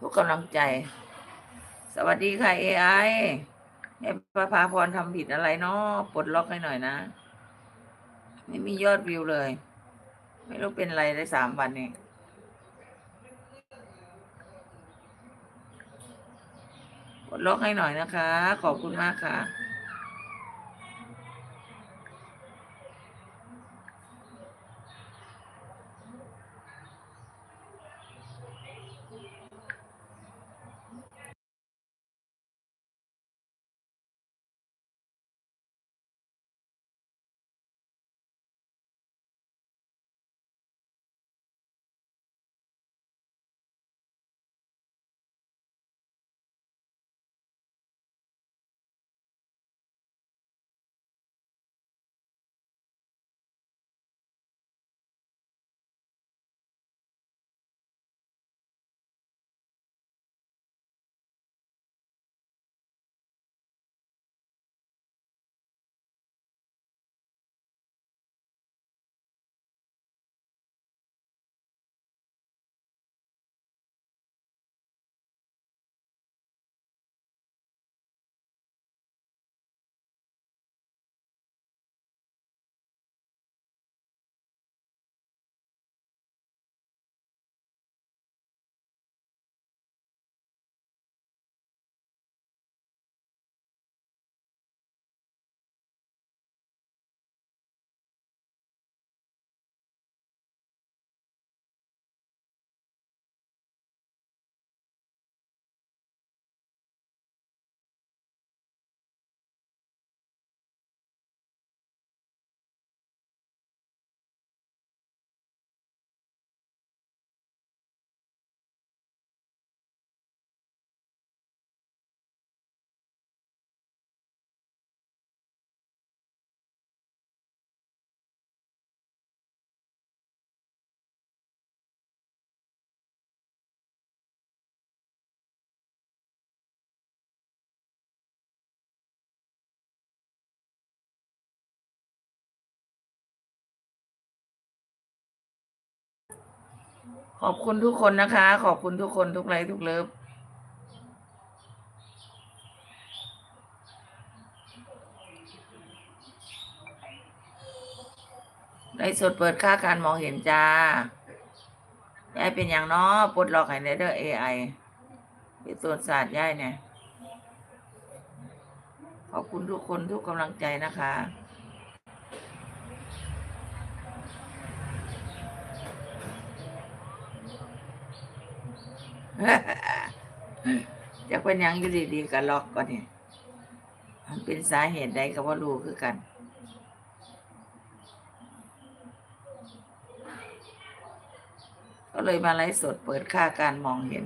ทุกกำลังใจ สวัสดีค่ะ AI แม่ประภาพรทำผิดอะไรเนาะปลดล็อกให้หน่อยนะ ไม่มียอดวิวเลย ไม่รู้เป็นอะไรได้สามวันนี้ปลดล็อกให้หน่อยนะคะ ขอบคุณมากค่ะ ขอบคุณทุกคนนะคะ ขอบคุณทุกคนทุกไลค์ทุกเลิฟไลฟ์สดเปิดค่าการมองเห็นจ้ายายเป็นอย่างน้อปลดล็อกให้ในเด้อ AI เป็นตัวศาสตร์ยายเนี่ย ขอบคุณทุกคนทุกกำลังใจนะคะ จะเป็นยังอยู่ดีๆกับล็อกก็เนี่ยมันเป็นสาเหตุใดก็ว่ารู้คือกันก็เลยมาไลฟ์สดเปิดค่าการมองเห็น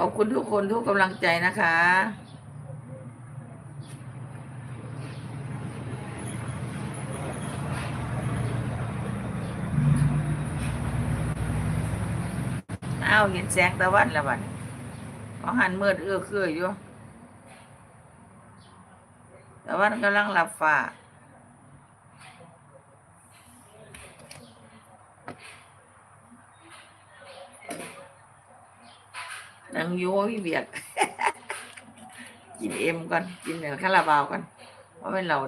ขอบคุณทุกคนทุกกำลังใจนะคะ อ้าวเห็นแสงตะวันแล้วบัดนี้ของหันมืดเอื้อคืออยู่ตะวันกำลังหลับฝ่า นังอยูพี่เบียกกินเอ็มก่อนกินเหนือคาราบาวก่อนเพราะเป็นเหล่า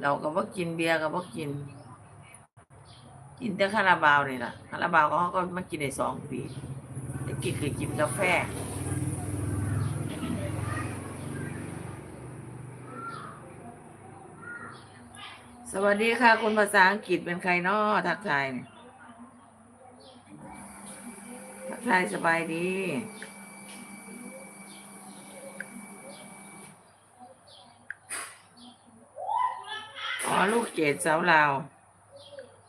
เด้อยาก็ว่านได้ตัวเรายายบอกกินดอกเราเราก็บ่กินเบียร์ก็บ่กิน กินแต่คาราบาวนี่ล่ะคาราบาวเขาก็มากินได้สองปีแต่กินคือกินกาแฟสวัสดีค่ะ คุณภาษาอังกฤษเป็นใครนาะทักทายเนี่ยทักทายสบายดี อ๋อลูกเกดสาวลาว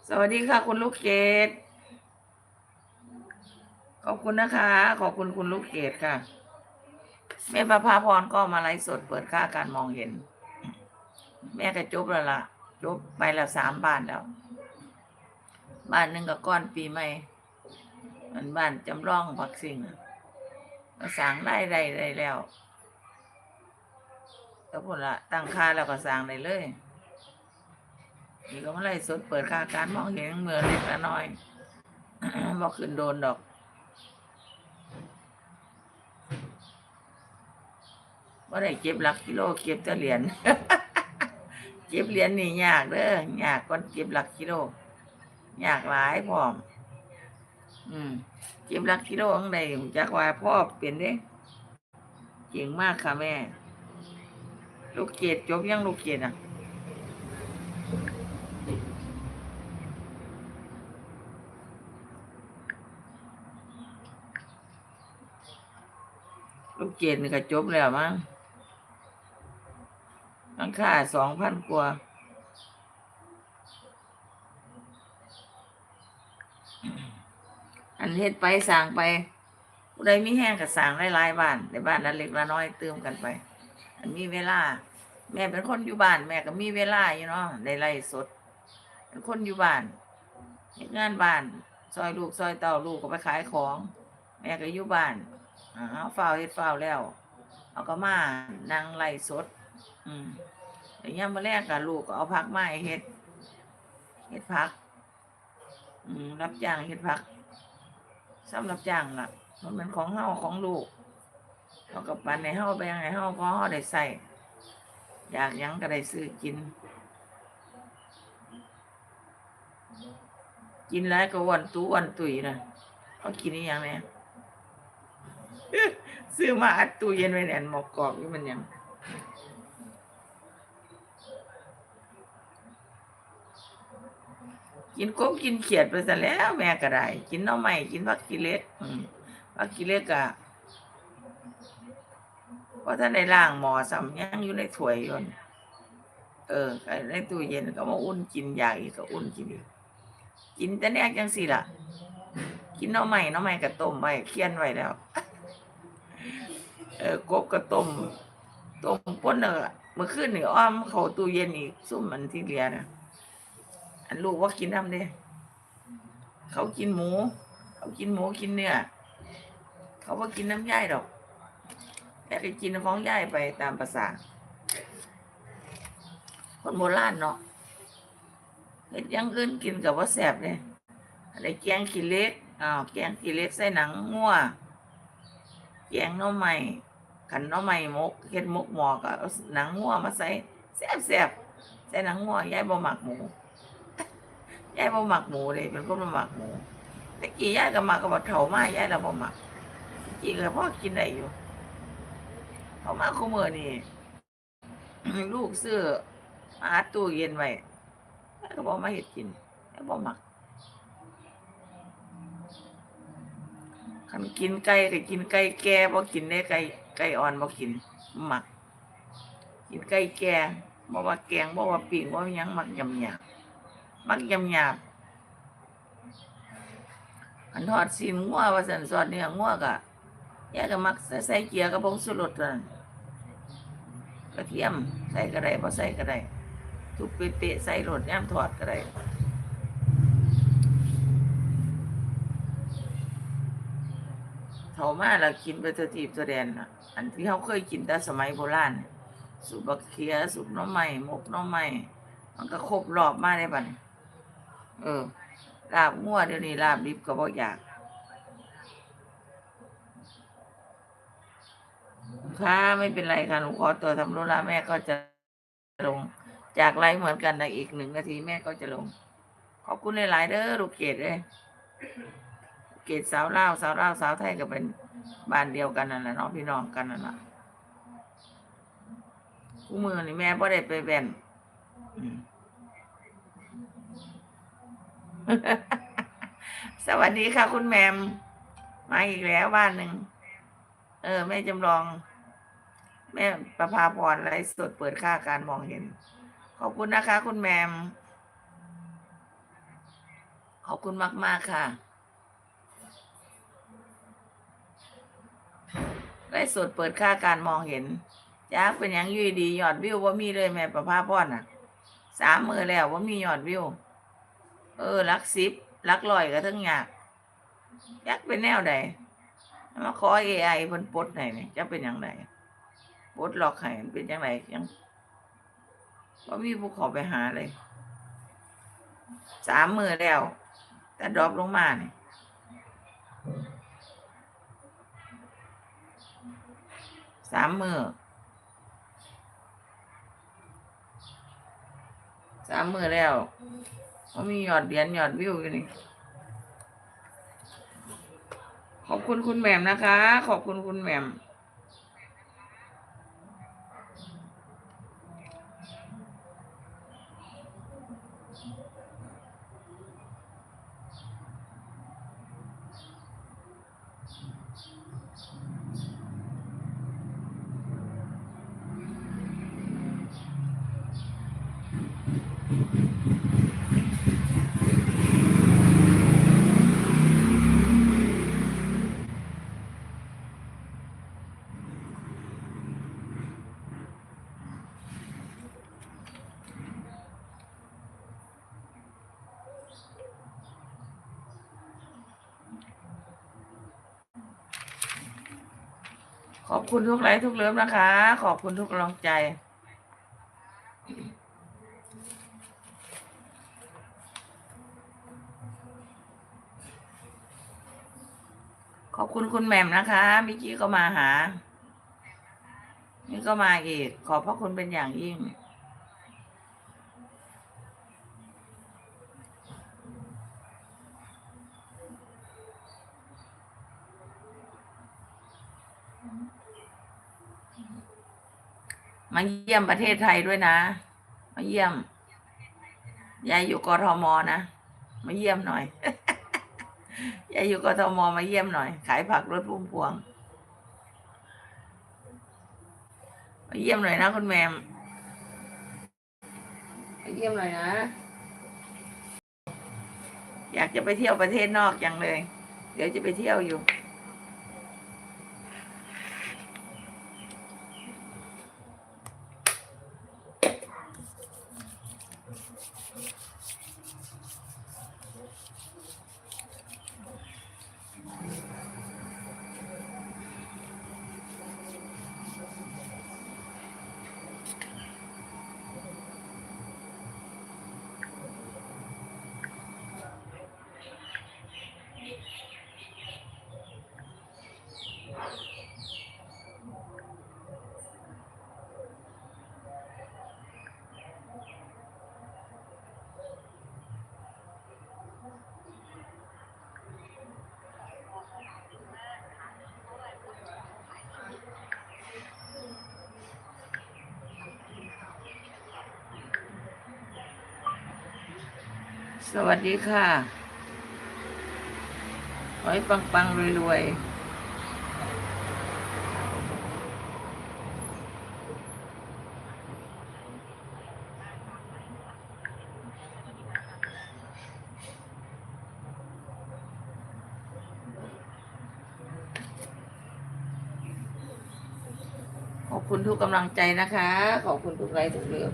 สวัสดีค่ะคุณลูกเกดขอบคุณนะคะ ขอบคุณคุณลูกเกดค่ะแม่ประภาพรก็มาไลฟ์สดเปิดค่าการมองเห็น แม่ก็จบแล้วล่ะจบไปละสามบ้านแล้ว บ้านหนึ่งก็ก้อนปีใหม่มันบ้านจำลองพักสิ่งก็สั่งได้ได้ได้แล้วแล้วพุ่นละตั้งค่าแล้วก็สั่งได้เลย นี่ก็มาไล่สดเปิดค่าการมองเห็นเมื่อเล็กน้อยบอกขึ้นโดนดอกว่าได้เก็บหลักกิโลเก็บแต่เหรียญเก็บเหรียญนี่ยากเด้อยากก่อนเก็บหลักกิโลยากหลายพร้อม อืมเก็บหลักกิโลข้างในจักว่าพ่อเป็นเด้เก่งมากค่ะแม่ ลูกเกดจบยังลูกเกดอะ ลูกเกดนี่ก็จบแล้วมั้งตั้งค่าสองพันกว่า อันเฮ็ดไปสร้างไปผู้ใดมีแห้งก็สร้างหลายๆบ้านในบ้านละเล็กละน้อยเติมกันไป อันมีเวลา แม่เป็นคนอยู่บ้านแม่ก็มีเวลาอยู่เนาะได้ไล่สด เป็นคนอยู่บ้านงานบ้าน ซอยลูกซอยเต่าลูกก็ไปขายของ แม่ก็อยู่บ้าน เอาฝ้าเฮ็ดฝ้าแล้ว เอาก็มานั่งไล่สด อืมแต่ยามมื้อแรกกับลูกก็เอาผักไม้เฮ็ดเฮ็ดผัก อืมรับจ้างเฮ็ดผักสำหรับจ้างล่ะ มันเป็นของเฮาของลูกเขาก็ปันให้เฮาไปยังให้เฮาพอเฮาได้ใส่อยากยังก็ได้ซื้อกิน กินแล้วก็วันตู้วันตุยนะเขากินนี่ยังเนี่ย ซื้อมาอัดตู้เย็นไว้แน่นหมอกกรอบนี่มันยังกินกบกินเขียดไปซะแล้ว แม่ก็ได้ กินน้อใหม่กินผักกิเลสอืมผักกิเลสกะเพราะท่านในล่างหมอซ้ำยังอยู่ในถ้วยยนนเออในตู้เย็นก็มาอุ่นกินอยากอีกก็อุ่นกินอีกกินแต่แนกจังสิล่ะ กินน้อใหม่น้อใหม่ก็ต้มไว้เคี่ยนไว้แล้ว เออกบก็ต้มต้มป้นเนอะเมื่อคืนนี่อ้อมเข้าตู้เย็นอีกซุ่มมันที่เหลือนะอันลูกว่ากินทำเด้เขากินหมู เขากินหมูกินเนื้อเขาว่ากินน้ำย่ายดอกแต่ก็กินของย่ายไปตามภาษาคนโบราณเนาะเห็ดอยังอื่นกินกับว่าแสบเนี่ยอะไรแกงขี้เหล็กอ้าวแกงขี้เหล็กใส่หนังงัวแกงหน้อใหม่ ขันน้องใหม่มกเห็ดมกหมอกะเอาหนังงัวมาใส่แสบแสบๆใส่หนังงัวยายบ่หมักหมูยายบ่หมักหมูเลยเป็นคนบ่หมักหมูต่กี้ยายก็หมักก็บอกเถามายายเราบ่หมักกี้ก็พอกินได้อยู่เขามาคุมือนี่ลูกซื้อมาตู้เย็นไว้ยายก็บอกมาเห็ดกินยายบ่หมักคันกินไก่ก็กินไก่แก่บ่กินได้ไก่ ไก่อ่อนบ่กินหมัก กินไก่แก่บ่ว่าแกงบ่ว่าปิ้งบ่ว่าหยังหมักยำหยาบมักยำหยาบอันทอดซีนงัวว่าสันสอดเนื้องัวกะแยกก็มักใส่ใส่เกียร์กับผงสุรสันกระเทียมใส่ก็ได้พอใส่ก็ได้ทุบเปะๆใส่รสย่ำทอดก็ได้ เท่ามาแล้วกินไปเทอทีบตัวแดนน่ะ อันที่เขาเคยกินแต่สมัยโบราณสูบบักเคียสูบน้ำใหม่มกน้ำใหม่มันก็ครบรอบมากได้บัดนี้เออลาบงัวเดี๋ยวนี้ลาบดิบก็บ่อยากค่ะไม่เป็นไรค่ะหนูขอตัวทำธุระแม่ก็จะลง จากไลฟ์เหมือนกันในอีกหนึ่งนาทีแม่ก็จะลง ขอบคุณหลาย ๆ เด้อลูกเกดเลย เกดสาวลาวสาวลาวสาวไทยก็เป็นบ้านเดียวกันนั่นแหละเนาะพี่น้องกันนั่นแหละกูมือนี่แม่บ่ได้ไปแบ่นอืมสวัสดีค่ะ คุณแหมม มาอีกแล้วบ้านหนึ่ง เออ แม่จำลอง แม่ประภาพรไลฟ์สดเปิดค่าการมองเห็น ขอบคุณนะคะ คุณแหมม ขอบคุณมาก ๆ ค่ะ ไลฟ์สดเปิดค่าการมองเห็นจ้าเป็นยังยุยดียอดวิวว่ามีเลยแม่ประภาพรน่ะสามมือแล้วว่ามียอดวิว เออรักสิบรักลอยก็ทั้งอยากยักเป็นแนวใดมาขอเอไอเพิ่นปดไหนเนี่ยจะเป็นอย่างไรปดหลอกให้เป็นอย่างไรยังว่ามีผู้ขอไปหาเลย สามมือแล้ว แต่ดรอปลงมาเนี่ย สามมือสามมือแล้วเขามียอดเหรียญยอดวิวอยู่นี่ ขอบคุณคุณแหม่มนะคะ ขอบคุณคุณแหม่ม คุณทุกไลค์ทุกเลิฟนะคะ ขอบคุณทุกกำลังใจ ขอบคุณคุณแหม่มนะคะมิกกี้ก็มาหา นี่ก็มาอีก ขอบพระคุณเป็นอย่างยิ่ง มาเยี่ยมประเทศไทยด้วยนะ มาเยี่ยม ยายอยู่กทมนะ มาเยี่ยมหน่อย ยายอยู่กทมมาเยี่ยมหน่อย ขายผักรถพุ่มพวง มาเยี่ยมหน่อยนะคุณแมม มาเยี่ยมหน่อยนะ อยากจะไปเที่ยวประเทศนอกจังเลย เดี๋ยวจะไปเที่ยวอยู่ สวัสดีค่ะขอให้ปังปังรวยรวยขอบคุณทุกกำลังใจนะคะ ขอบคุณทุกไลค์ทุกเรื่อง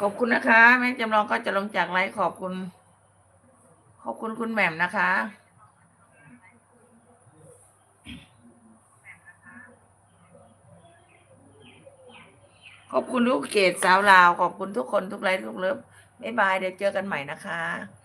ขอบคุณนะคะ แม่จำลองก็จะลงจากไลฟ์ขอบคุณ ขอบคุณคุณแหม่มนะคะ ขอบคุณลูกเกดสาวลาว ขอบคุณทุกคนทุกไลฟ์ทุกเลิฟบ๊ายบายเดี๋ยวเจอกันใหม่นะคะ